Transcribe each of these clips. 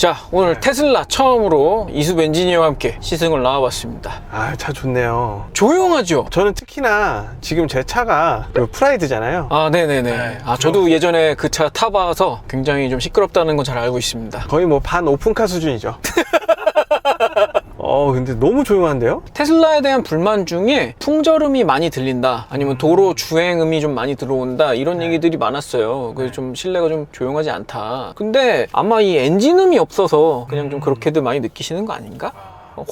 자, 오늘 테슬라 처음으로 이수 엔지니어와 함께 시승을 나와봤습니다. 아, 차 좋네요. 조용하죠? 저는 특히나 지금 제 차가 그 프라이드잖아요. 아, 네네네. 네, 아, 저도 예전에 그 차 타봐서 굉장히 좀 시끄럽다는 건 잘 알고 있습니다. 거의 뭐 반 오픈카 수준이죠. 어, 근데 너무 조용한데요? 테슬라에 대한 불만 중에 풍절음이 많이 들린다. 아니면 도로 주행음이 좀 많이 들어온다. 이런 얘기들이 많았어요. 그래서 좀 실내가 좀 조용하지 않다. 근데 아마 이 엔진음이 없어서 그냥 좀 그렇게들 많이 느끼시는 거 아닌가?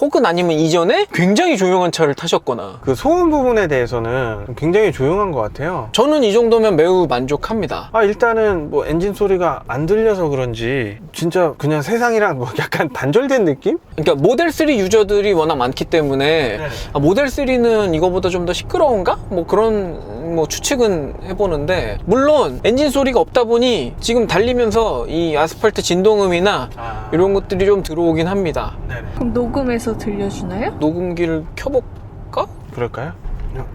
혹은 아니면 이전에 굉장히 조용한 차를 타셨거나 그 소음 부분에 대해서는 굉장히 조용한 것 같아요. 저는 이 정도면 매우 만족합니다 아, 일단은 뭐 엔진 소리가 안 들려서 그런지 진짜 그냥 세상이랑 뭐 약간 단절된 느낌? 그러니까 모델 3 유저들이 워낙 많기 때문에 네네. 아, 모델 3는 이거보다 좀 더 시끄러운가? 뭐 그런 뭐 추측은 해보는데 물론 엔진 소리가 없다 보니 지금 달리면서 이 아스팔트 진동음이나 아, 이런 것들이 좀 들어오긴 합니다. 네네. 그럼 녹음해서 들려주나요? 녹음기를 켜볼까? 그럴까요?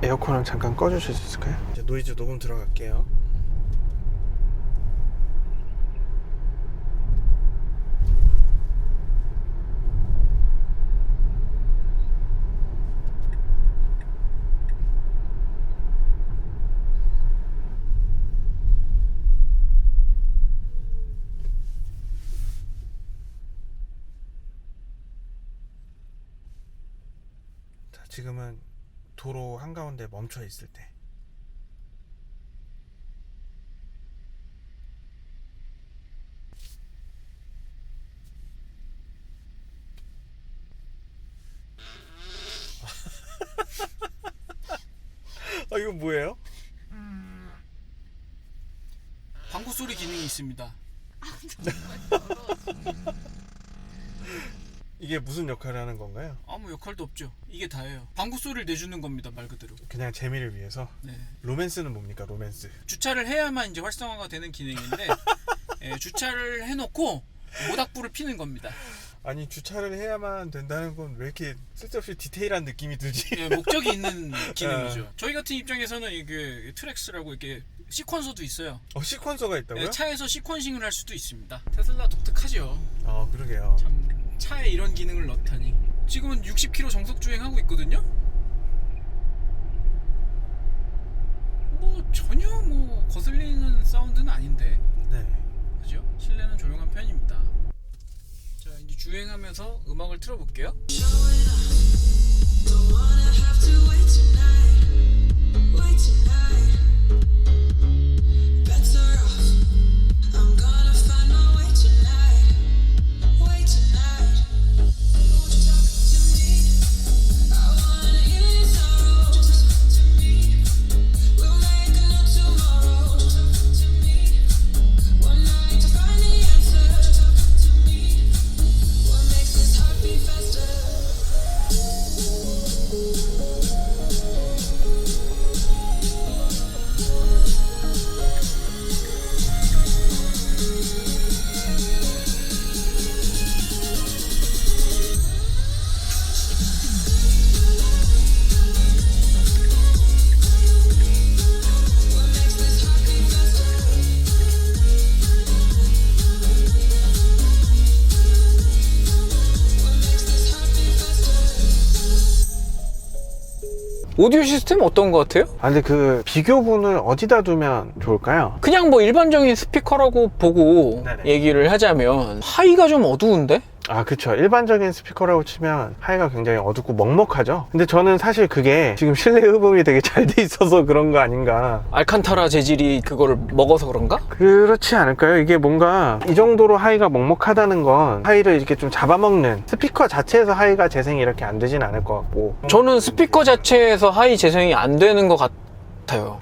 에어컨을 잠깐 꺼주실 수 있을까요? 이제 노이즈 녹음 들어갈게요. 지금은 도로 한가운데 멈춰 있을 때. 아 이거 뭐예요? 방구 소리 기능이 있습니다. 이게 무슨 역할을 하는 건가요? 아무 역할도 없죠. 이게 다예요. 방구 소리를 내주는 겁니다, 말 그대로. 그냥 재미를 위해서 네. 로맨스는 뭡니까 로맨스? 주차를 해야만 이제 활성화가 되는 기능인데 예, 주차를 해놓고 모닥불을 피는 겁니다. 아니 주차를 해야만 된다는 건 왜 이렇게 쓸데없이 디테일한 느낌이 들지? 예, 목적이 있는 기능이죠. 저희 같은 입장에서는 이게 트랙스라고 이렇게 시퀀서도 있어요. 어 시퀀서가 있다고요? 예, 차에서 시퀀싱을 할 수도 있습니다. 테슬라 독특하죠. 아 그러게요. 참 차에 이런 기능을 넣다니. 지금은 60km 정속 주행하고 있거든요. 뭐 전혀 뭐 거슬리는 사운드는 아닌데, 네. 그죠? 실내는 조용한 편입니다. 자 이제 주행하면서 음악을 틀어볼게요. 오디오 시스템 어떤 것 같아요? 아 근데 그 비교분을 어디다 두면 좋을까요? 그냥 뭐 일반적인 스피커라고 보고 네네. 얘기를 하자면 하이가 좀 어두운데? 아 그쵸 일반적인 스피커라고 치면 하이가 굉장히 어둡고 먹먹하죠 근데 저는 사실 그게 지금 실내 흡음이 되게 잘 돼 있어서 그런 거 아닌가 알칸타라 재질이 그거를 먹어서 그런가? 그렇지 않을까요? 이게 뭔가 이 정도로 하이가 먹먹하다는 건 하이를 이렇게 좀 잡아먹는 스피커 자체에서 하이가 재생이 이렇게 안 되진 않을 것 같고 저는 스피커 자체에서 하이 재생이 안 되는 것 같아요.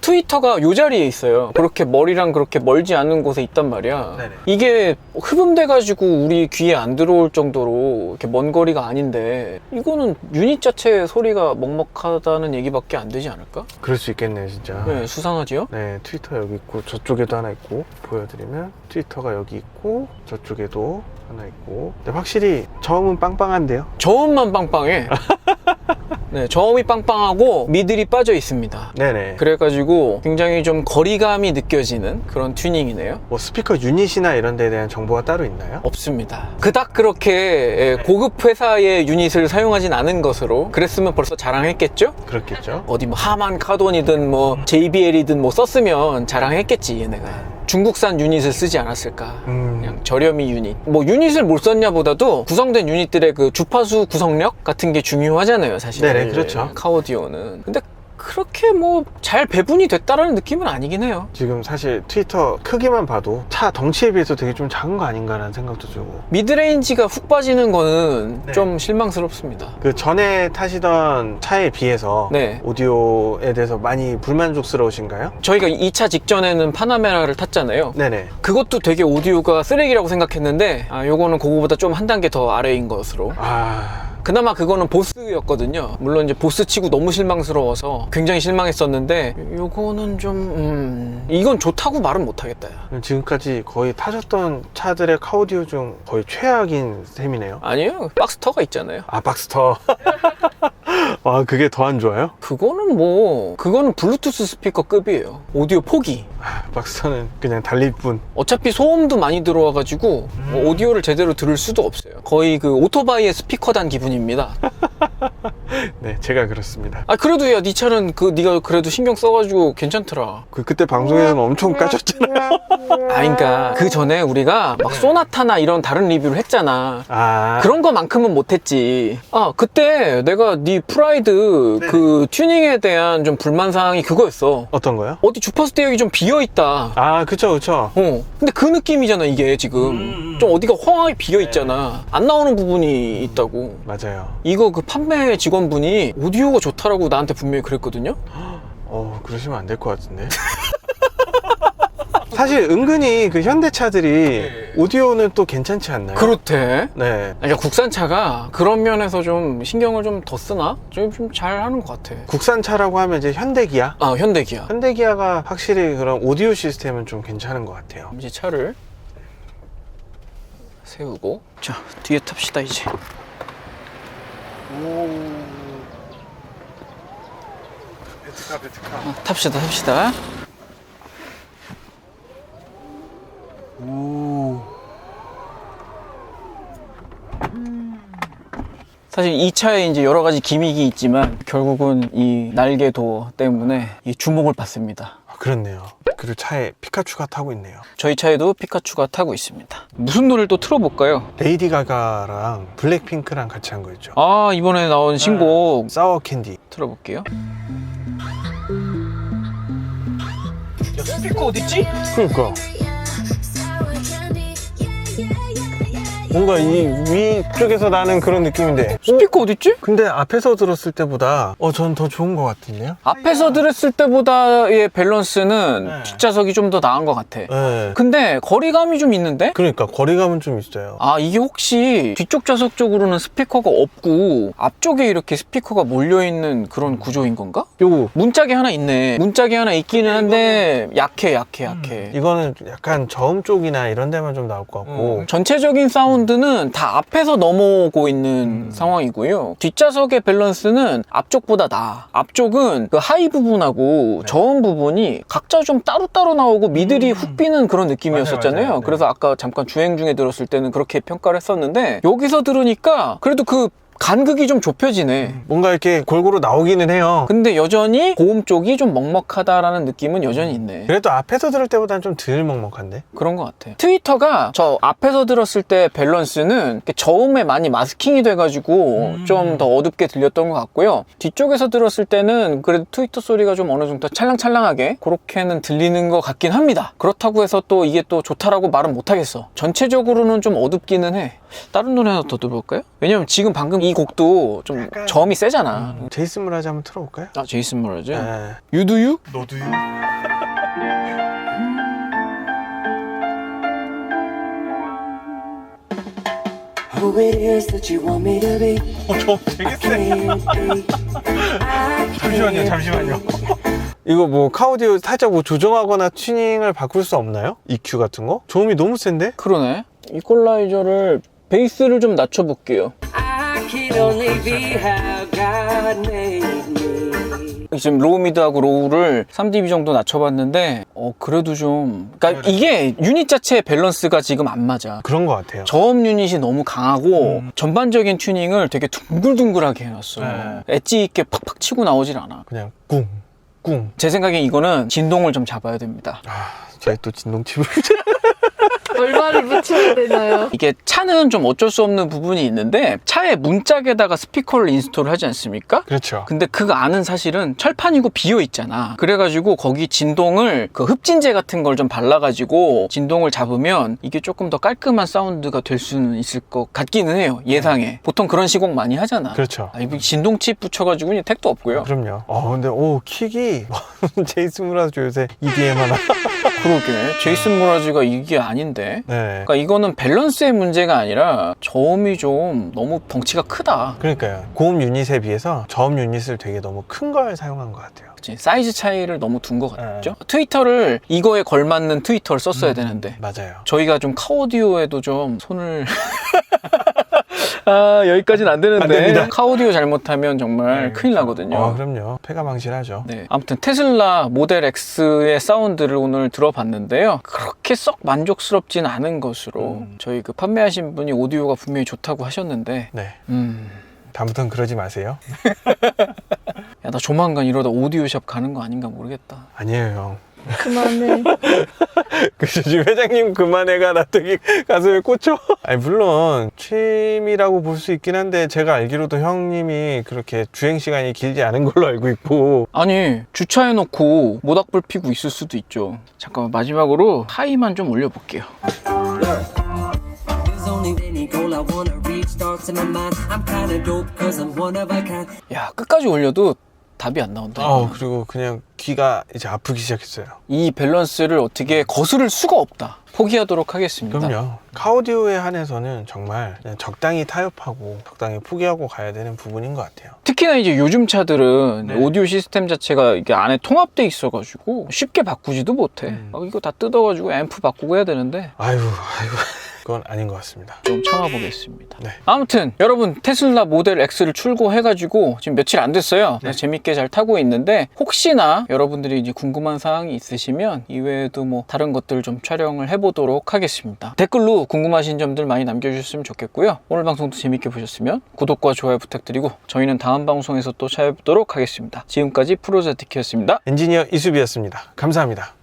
트위터가 요 자리에 있어요. 그렇게 머리랑 그렇게 멀지 않은 곳에 있단 말이야. 네네. 이게 흡음돼가지고 우리 귀에 안 들어올 정도로 이렇게 먼 거리가 아닌데 이거는 유닛 자체 소리가 먹먹하다는 얘기밖에 안 되지 않을까? 그럴 수 있겠네 진짜 네, 수상하지요? 네, 트위터 여기 있고 저쪽에도 하나 있고 보여드리면 트위터가 여기 있고 저쪽에도 하나 있고 근데 확실히 저음은 빵빵한데요 저음만 빵빵해. 네, 저음이 빵빵하고 미들이 빠져 있습니다. 네네. 그래가지고 굉장히 좀 거리감이 느껴지는 그런 튜닝이네요. 뭐 스피커 유닛이나 이런 데에 대한 정보가 따로 있나요? 없습니다. 그닥 그렇게 예, 고급 회사의 유닛을 사용하진 않은 것으로 그랬으면 벌써 자랑했겠죠? 그렇겠죠. 어디 뭐 하만 카돈이든 뭐 JBL이든 뭐 썼으면 자랑했겠지 얘네가. 중국산 유닛을 쓰지 않았을까. 음. 그냥 저렴이 유닛. 뭐 유닛을 뭘 썼냐보다도 구성된 유닛들의 그 주파수 구성력 같은 게 중요하잖아요, 사실. 네네, 그렇죠. 카오디오는. 근데 그렇게 뭐 잘 배분이 됐다라는 느낌은 아니긴 해요. 지금 사실 트위터 크기만 봐도 차 덩치에 비해서 되게 좀 작은 거 아닌가라는 생각도 들고. 미드레인지가 훅 빠지는 거는 네. 좀 실망스럽습니다. 그 전에 타시던 차에 비해서 네. 오디오에 대해서 많이 불만족스러우신가요? 저희가 2차 직전에는 파나메라를 탔잖아요. 네네. 그것도 되게 오디오가 쓰레기라고 생각했는데 아 요거는 그거보다 좀 한 단계 더 아래인 것으로 아 그나마 그거는 보스였거든요 물론 이제 보스 치고 너무 실망스러워서 굉장히 실망했었는데 요거는 좀 음, 이건 좋다고 말은 못하겠다 야. 지금까지 거의 타셨던 차들의 카오디오 중 거의 최악인 셈이네요. 아니에요 박스터가 있잖아요 아 박스터. 아 그게 더 안 좋아요? 그거는 뭐 그거는 블루투스 스피커 급이에요. 오디오 포기. 아, 박스터는 그냥 달릴 뿐. 어차피 소음도 많이 들어와가지고 뭐 오디오를 제대로 들을 수도 없어요. 거의 그 오토바이의 스피커단 기분입니다 네 제가 그렇습니다. 아 그래도 야 네 차는 그 네가 그래도 신경 써가지고 괜찮더라 그 그때 방송에서는 엄청 까졌잖아요. 아 그러니까 그 전에 우리가 막 소나타나 이런 다른 리뷰를 했잖아 아 그런 거만큼은 못했지 아 그때 내가 네 프라이드 네. 그 튜닝에 대한 좀 불만 사항이 그거였어 어떤 거요? 어디 주파수 대역이 좀 비어 있다 아 그쵸 그쵸. 어 근데 그 느낌이잖아 이게 지금 음. 좀 어디가 황하게 비어 있잖아 안 나오는 부분이 있다고 맞아요. 이거 그 판매 직원 분이 오디오가 좋다라고 나한테 분명히 그랬거든요 어 그러시면 안 될 것 같은데. 사실 은근히 그 현대차들이 오디오는 또 괜찮지 않나요? 그렇대 네. 그러니까 국산차가 그런 면에서 좀 신경을 좀 더 쓰나? 좀 잘 하는 것 같아. 국산차라고 하면 이제 현대기아. 아, 현대기아. 현대기아가 확실히 그런 오디오 시스템은 좀 괜찮은 것 같아요. 이제 차를 세우고. 자, 뒤에 탑시다, 이제. 베트카 베트카. 어, 탑시다, 탑시다. 오. 사실 이 차에 이제 여러 가지 기믹이 있지만 결국은 이 날개 도어 때문에 이 주목을 받습니다. 아, 그렇네요. 그리고 차에 피카츄가 타고 있네요. 저희 차에도 피카츄가 타고 있습니다. 무슨 노래를 또 틀어볼까요? 레이디 가가랑 블랙핑크랑 같이 한거 있죠. 아, 이번에 나온 신곡 사워 캔디. 틀어볼게요. 야, 스피커 어딨지? 그러니까 뭔가 이 위쪽에서 나는 그런 느낌인데. 스피커 어딨지? 근데 앞에서 들었을 때보다 어 전 더 좋은 것 같은데요? 앞에서 들었을 때보다의 밸런스는 네. 뒷좌석이 좀 더 나은 것 같아. 네. 근데 거리감이 좀 있는데? 그러니까 거리감은 좀 있어요. 아, 이게 혹시 뒤쪽 좌석 쪽으로는 스피커가 없고 앞쪽에 이렇게 스피커가 몰려있는 그런 구조인 건가? 요거 문짝이 하나 있네. 문짝이 하나 있기는 한데 약해, 약해, 약해. 이거는 약간 저음 쪽이나 이런 데만 좀 나올 것 같고 어, 전체적인 사운드 는 다 앞에서 넘어오고 있는 상황이고요. 뒷좌석의 밸런스는 앞쪽보다 나아. 앞쪽은 그 하이 부분하고 저음 부분이 각자 좀 따로따로 나오고 미들이 훅 비는 그런 느낌이었었잖아요. 맞아요, 맞아요. 네. 그래서 아까 잠깐 주행 중에 들었을 때는 그렇게 평가를 했었는데 여기서 들으니까 그래도 그 간극이 좀 좁혀지네. 뭔가 이렇게 골고루 나오기는 해요. 근데 여전히 고음 쪽이 좀 먹먹하다라는 느낌은 여전히 있네. 그래도 앞에서 들을 때보다는 좀 덜 먹먹한데? 그런 것 같아요. 트위터가 저 앞에서 들었을 때 밸런스는 저음에 많이 마스킹이 돼가지고 좀더 어둡게 들렸던 것 같고요. 뒤쪽에서 들었을 때는 그래도 트위터 소리가 좀 어느 정도 찰랑찰랑하게 그렇게는 들리는 것 같긴 합니다. 그렇다고 해서 또 이게 또 좋다라고 말은 못하겠어. 전체적으로는 좀 어둡기는 해. 다른 노래 하나 더 들어볼까요? 왜냐면 지금 방금 이 곡도 좀 약간- 저음이 세잖아. 제이슨 무라즈 한번 틀어볼까요? 아 제이슨 모라즈. 네. 유두유? 너도요? Who it is that you want me to be? 저 되게 Can't be. I 잠시만요, 잠시만요. 이거 뭐 카오디오 살짝 뭐 조정하거나 튜닝을 바꿀 수 없나요? EQ 같은 거? 저음이 너무 센데? 그러네. 이퀄라이저를 베이스를 좀 낮춰볼게요. Only be how God made me. 지금 로우 미드하고 로우를 3dB 정도 낮춰봤는데 어 그래도 좀 그러니까 이게 유닛 자체의 밸런스가 지금 안 맞아 그런 것 같아요. 저음 유닛이 너무 강하고 음. 전반적인 튜닝을 되게 둥글둥글하게 해놨어 네. 엣지 있게 팍팍 치고 나오질 않아 그냥 꿍, 꿍. 제 생각엔 이거는 진동을 좀 잡아야 됩니다 아, 저희 또 진동칩을. 얼마를 붙여야 되나요? 이게 차는 좀 어쩔 수 없는 부분이 있는데 차의 문짝에다가 스피커를 인스톨을 하지 않습니까? 그렇죠. 근데 그 안은 사실은 철판이고 비어 있잖아. 그래가지고 거기 진동을 그 흡진제 같은 걸 좀 발라가지고 진동을 잡으면 이게 조금 더 깔끔한 사운드가 될 수는 있을 것 같기는 해요. 예상에. 보통 그런 시공 많이 하잖아. 그렇죠. 아, 이거 진동 칩 붙여가지고 그냥 택도 없고요. 그럼요. 어, 근데, 오, 킥이, 제이슨 무라즈 요새 EDM 하나. 그러게. 제이슨 모라즈가 이게 아닌데. 네. 그러니까 이거는 밸런스의 문제가 아니라 저음이 좀 너무 덩치가 크다. 그러니까요. 고음 유닛에 비해서 저음 유닛을 되게 너무 큰 걸 사용한 것 같아요. 그치? 사이즈 차이를 너무 둔 것 같죠? 트위터를 이거에 걸맞는 트위터를 썼어야 되는데 맞아요. 저희가 좀 카오디오에도 좀 손을 아 여기까지는 안 되는데 안 됩니다. 카오디오 잘못하면 정말 네, 큰일. 나거든요. 어, 그럼요. 폐가 망신하죠. 네. 아무튼 테슬라 모델 X의 사운드를 오늘 들어봤는데요. 그렇게 썩 만족스럽진 않은 것으로 음. 저희 그 판매하신 분이 오디오가 분명히 좋다고 하셨는데 네. 음. 다음부터는 그러지 마세요. 야, 나 조만간 이러다 오디오샵 가는 거 아닌가 모르겠다. 아니에요, 형. 그만해. 그래서 지금 회장님 그만해가 나 되게 가슴에 꽂혀. 아니, 물론 취미라고 볼 수 있긴 한데 제가 알기로도 형님이 그렇게 주행 시간이 길지 않은 걸로 알고 있고 아니 주차해놓고 모닥불 피고 있을 수도 있죠 잠깐만 마지막으로 하이만 좀 올려볼게요 There's only any goal I wanna reach starts in my mind. I'm kinda dope cause I'm one of a kind. 야 끝까지 올려도 답이 안 나온다 어. 그리고 그냥 귀가 이제 아프기 시작했어요. 이 밸런스를 어떻게 거스를 수가 없다 포기하도록 하겠습니다 그럼요. 카오디오에 한해서는 정말 그냥 적당히 타협하고 적당히 포기하고 가야 되는 부분인 것 같아요. 특히나 이제 요즘 차들은 네. 오디오 시스템 자체가 이게 안에 통합돼 있어가지고 쉽게 바꾸지도 못해 음. 막 이거 다 뜯어가지고 앰프 바꾸고 해야 되는데 아유, 아유, 그건 아닌 것 같습니다. 좀 참아보겠습니다. 네. 아무튼 여러분 테슬라 모델 X를 출고해가지고 지금 며칠 안 됐어요. 네. 재밌게 잘 타고 있는데 혹시나 여러분들이 이제 궁금한 사항이 있으시면 이외에도 뭐 다른 것들 좀 촬영을 해보도록 하겠습니다. 댓글로 궁금하신 점들 많이 남겨주셨으면 좋겠고요. 오늘 방송도 재밌게 보셨으면 구독과 좋아요 부탁드리고 저희는 다음 방송에서 또 찾아뵙도록 하겠습니다. 지금까지 프로제티키였습니다. 엔지니어 이수비였습니다. 감사합니다.